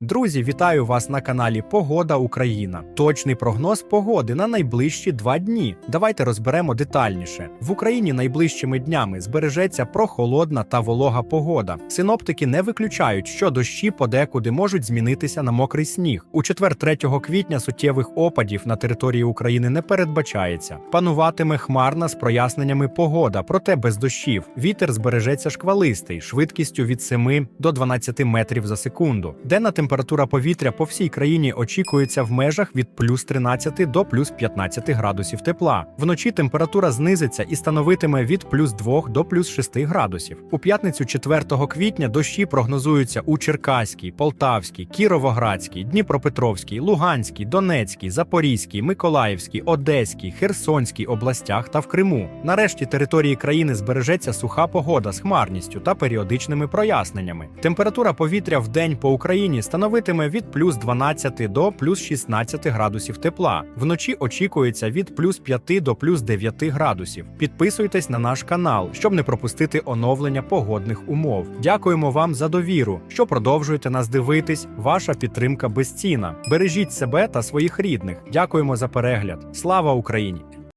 Друзі, вітаю вас на каналі Погода Україна. Точний прогноз погоди на найближчі два дні. Давайте розберемо детальніше. В Україні найближчими днями збережеться прохолодна та волога погода. Синоптики не виключають, що дощі подекуди можуть змінитися на мокрий сніг. У четвер 3 квітня суттєвих опадів на території України не передбачається. Пануватиме хмарна з проясненнями погода, проте без дощів. Вітер збережеться шквалистий, швидкістю від 7 до 12 метрів за секунду. Денна температура повітря по всій країні очікується в межах від плюс 13 до плюс 15 градусів тепла. Вночі температура знизиться і становитиме від плюс 2 до плюс 6 градусів. У п'ятницю 4 квітня дощі прогнозуються у Черкаській, Полтавській, Кіровоградській, Дніпропетровській, Луганській, Донецькій, Запорізькій, Миколаївській, Одеській, Херсонській областях та в Криму. Нарешті території країни збережеться суха погода з хмарністю та періодичними проясненнями. Температура повітря в день по Україні становитиме від плюс 12 до плюс 16 градусів тепла. Вночі очікується від плюс 5 до плюс 9 градусів. Підписуйтесь на наш канал, щоб не пропустити оновлення погодних умов. Дякуємо вам за довіру, що продовжуєте нас дивитись. Ваша підтримка безцінна. Бережіть себе та своїх рідних. Дякуємо за перегляд. Слава Україні!